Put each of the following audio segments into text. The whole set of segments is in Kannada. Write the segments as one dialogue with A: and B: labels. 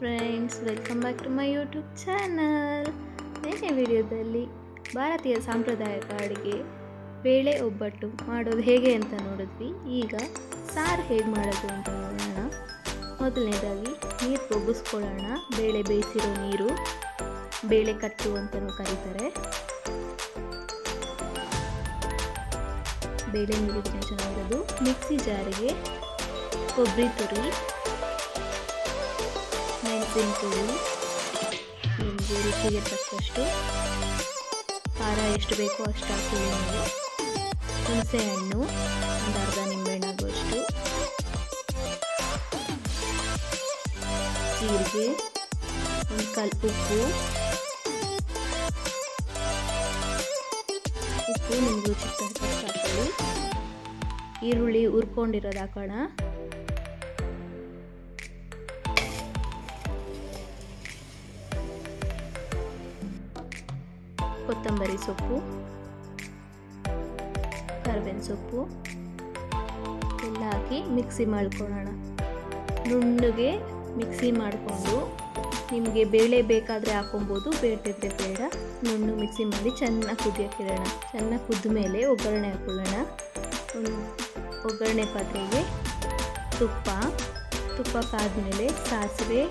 A: Friends welcome back to my YouTube channel ನಿನ್ನೆ ವಿಡಿಯೋದಲ್ಲಿ ಭಾರತೀಯ ಸಾಂಪ್ರದಾಯಿಕ ಅಡುಗೆ ಬೇಳೆ ಒಬ್ಬಟ್ಟು ಮಾಡೋದು ಹೇಗೆ ಅಂತ ನೋಡಿದ್ವಿ. ಈಗ ಸಾರು ಹೇಗೆ ಮಾಡೋದು ಅಂತ ನೋಡೋಣ. ಮೊದಲನೇದಾಗಿ ನೀರು ಬೊಗ್ಗಿಸ್ಕೊಳ್ಳೋಣ ಬೇಳೆ ಬೇಯಿಸಿರೋ ನೀರು ಬೇಳೆ ಕಟ್ಟು ಅಂತಲೂ ಕರೀತಾರೆ. ಬೇಳೆ ನೀರು ಚೆನ್ನಾಗಿರೋದು. ಮಿಕ್ಸಿ ಜಾರಿಗೆ ಕೊಬ್ಬರಿ ತುರಿ ಪುಡಿ ನಿಮಗೆ ರುಚಿಗೆ ತಕ್ಕಷ್ಟು ಖಾರ ಎಷ್ಟು ಬೇಕೋ ಅಷ್ಟು ಹಾಕ್ತೀವಿ ನಾವು. ಹುಣಸೆ ಹಣ್ಣು ಒಂದು ಅರ್ಧ ನಿಂಬೆಹಣ್ಣಾಗುವಷ್ಟು ಜೀರಿಗೆ, ಒಂದು ಕಲ್ ಉಪ್ಪು. ಉಪ್ಪು ನಿಮ್ಗೆ ರುಚಿಗೆ ಈರುಳ್ಳಿ ಹುರ್ಕೊಂಡಿರೋದು ಹಾಕೋಣ. ಕೊತ್ತಂಬರಿ ಸೊಪ್ಪು, ಕರ್ಬೇವಿನ ಸೊಪ್ಪು, ಎಲ್ಲ ಹಾಕಿ ಮಿಕ್ಸಿ ಮಾಡ್ಕೊಳ್ಳೋಣ. ನುಣ್ಣಗೆ ಮಿಕ್ಸಿ ಮಾಡಿಕೊಂಡು ನಿಮಗೆ ಬೇಳೆ ಬೇಕಾದರೆ ಹಾಕೊಬೋದು ಬೇಟಿದ್ರೆ ಬೇಡ. ನುಣ್ಣು ಮಿಕ್ಸಿ ಮಾಡಿ ಚೆನ್ನಾಗಿ ಕುದಿಯೋಕ್ಕಿಡೋಣ. ಚೆನ್ನಾಗಿ ಕುದ್ದ ಮೇಲೆ ಒಗ್ಗರಣೆ ಹಾಕೊಳ್ಳೋಣ ಒಂದು ಒಗ್ಗರಣೆ ಪಾತ್ರೆಗೆ ತುಪ್ಪ ತುಪ್ಪ ಕಾದ್ಮೇಲೆ ಸಾಸಿವೆ.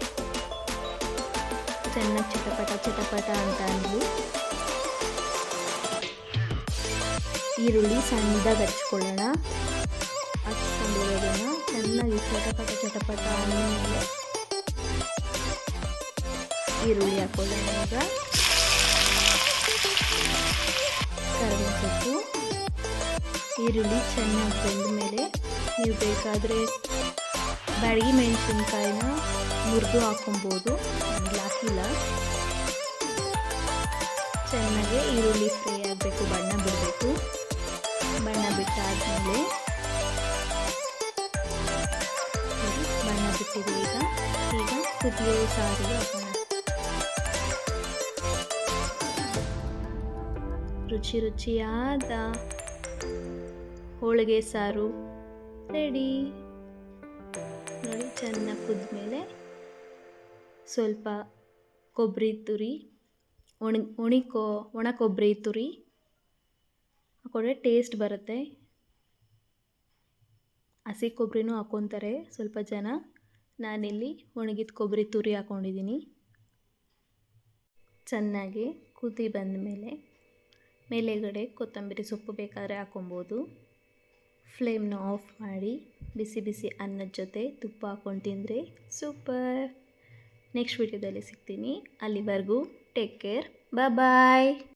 A: ಚೆನ್ನಾಗಿ ಚಟಪಟ ಚಟಪಟ ಅಂತ ಅಂದ್ವಿ. ಈರುಳ್ಳಿ ಸಣ್ಣದಾಗಿ ಹಚ್ಕೊಳ್ಳೋಣ. ಹಚ್ಕೊಂಡಿರೋದನ್ನು ಚೆನ್ನಾಗಿ ಚಟಪಟ ಚಟಪಟ ಆಮೇಲೆ ಈರುಳ್ಳಿ ಹಾಕೊಳ್ಳೋಣ ಈಗ. ಕರಿಬೇವು ಸೊಪ್ಪು, ಈರುಳ್ಳಿ ಚೆನ್ನಾಗಿ ಬೆಂದ ಮೇಲೆ ನೀವು ಬೇಕಾದರೆ ಬ್ಯಾಡಗಿ ಮೆಣಸಿನ್ಕಾಯಿನ ಮುರಿದು ಹಾಕೊಬೋದು ಹಾಕಿಲ್ಲ. ಚೆನ್ನಾಗಿ ಈರುಳ್ಳಿ ಫ್ರೈ ಆಗಬೇಕು, ಬಣ್ಣ ಬಿಡಬೇಕು. ಬಿಟ್ಟಾದ್ಮೇಲೆ ಬಣ್ಣ ಬಿಟ್ಟಿದೆ ಈಗ ಈಗ ಕುದಿಯೋ ಸಾರಿಗೆ ರುಚಿ ರುಚಿಯಾದ ಹೋಳಿಗೆ ಸಾರು ರೆಡಿ. ನೋಡಿ, ಚೆನ್ನಾಗಿ ಕುದ್ಮೇಲೆ ಸ್ವಲ್ಪ ಕೊಬ್ಬರಿ ತುರಿ, ಒಣ ಒಣಿ ಕೊ ಒಣ ಕೊಬ್ಬರಿ ತುರಿ ಹಾಕೊಂಡ್ರೆ ಟೇಸ್ಟ್ ಬರುತ್ತೆ. ಹಸಿ ಕೊಬ್ಬರಿನೂ ಹಾಕ್ಕೊತಾರೆ. ಸ್ವಲ್ಪ ಜನ. ನಾನಿಲ್ಲಿ ಒಣಗಿದ ಕೊಬ್ಬರಿ ತುರಿ ಹಾಕ್ಕೊಂಡಿದ್ದೀನಿ ಚೆನ್ನಾಗಿ ಕುದಿ ಬಂದ ಮೇಲೆ ಮೇಲೆಗಡೆ ಕೊತ್ತಂಬರಿ ಸೊಪ್ಪು ಬೇಕಾದರೆ ಹಾಕೊಬೋದು ಫ್ಲೇಮ್ನ ಆಫ್ ಮಾಡಿ ಬಿಸಿ ಬಿಸಿ ಅನ್ನದ ಜೊತೆ ತುಪ್ಪ ಹಾಕ್ಕೊಂಡು ತಿಂದರೆ ಸೂಪರ್. ನೆಕ್ಸ್ಟ್ ವಿಡಿಯೋದಲ್ಲಿ ಸಿಗ್ತೀನಿ. ಅಲ್ಲಿವರೆಗೂ ಟೇಕ್ ಕೇರ್. ಬಾಯ್.